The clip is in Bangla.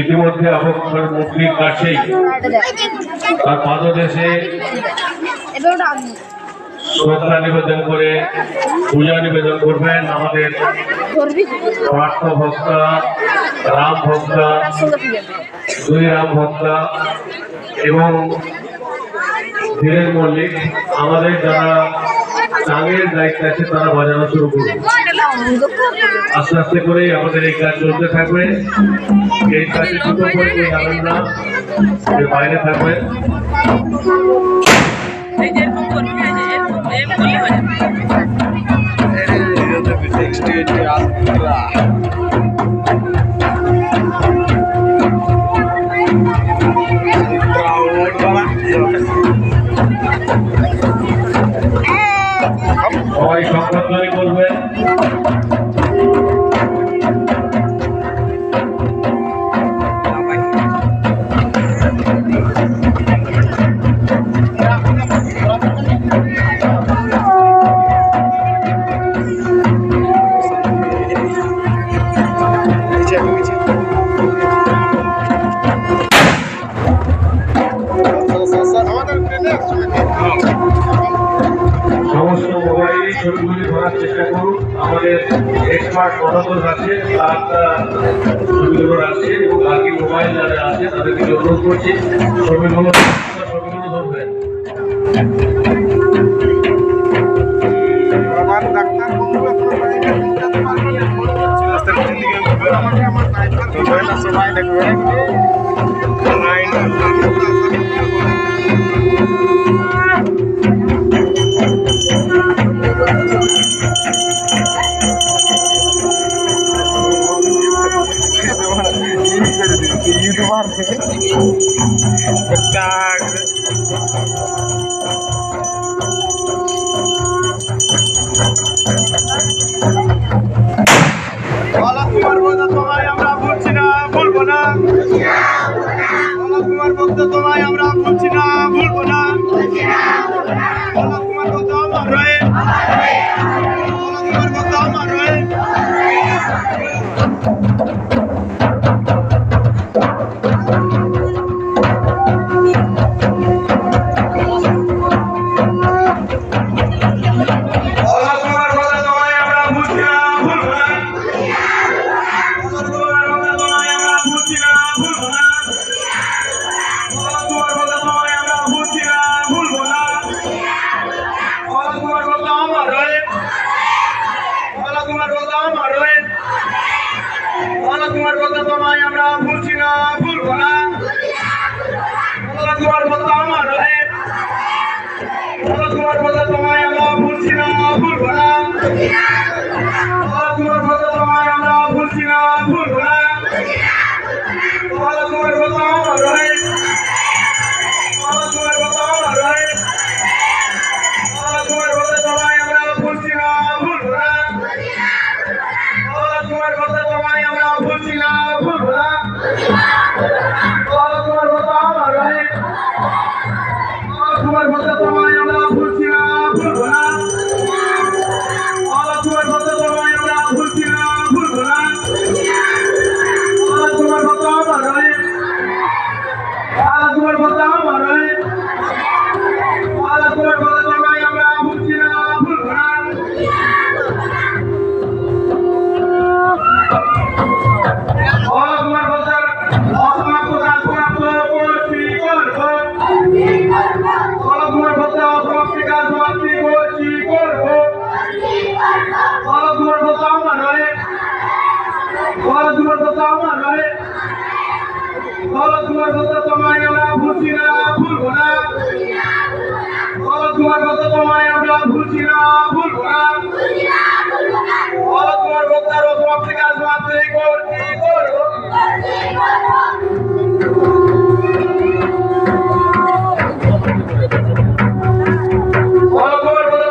ইতিমধ্যে অবক্ষর মুক্তির কাছেই তার পাদদেশে শ্রদ্ধা নিবেদন করে পূজা নিবেদন করবেন আমাদের পার্থ ভক্তা, রাম ভক্তা, দুই রাম ভক্তা এবং ধীরেন মল্লিক, আমাদের যারা চাঙের দায়িত্ব আছে তারা বাজানো শুরু করবে আস্তে আস্তে করে আমাদের এই কাজ চলতে থাকবে এই কাজে দুটো করে যাবেন না যে বাইরে থাকবেন এই যে সবাই সংকল্পই করবেন ছবিগুলি ধরার চেষ্টা করুন। আমাদের এক্সপার্ট ফটোগ্রাফ আছে তারা ছবিগুলো রাখছে এবং বাকি মোবাইল যারা আছে তাদেরকে অনুরোধ করছি ছবিগুলো ছবিগুলো ধরবেন আমার ডাক্তার বন্ধু কুমার বন্ধু তোমায় আমরা বালা কুমার বন্ধু আমার বালা কুমার বন্ধু তোমায় আমরা ভুলছি না, ভুলবো না। বালা কুমার বন্ধু আমার বালা কুমার বন্ধু তোমায় আমরা ভুলছি না, ভুলবো না। বালা কুমার বন্ধু তোমায় আমরা ভুলছি না, ভুলবো না। বালা কথা তোমায় আমরা ভুলছি না তোমার বালা কুমার বন্ধু তোমায় আমরা ভুলছি না ভুলবো না। বালা কুমার বন্ধুর অসমাপ্তি কাজ সমাপ্তি করছি করব? বালা কুমার বন্ধু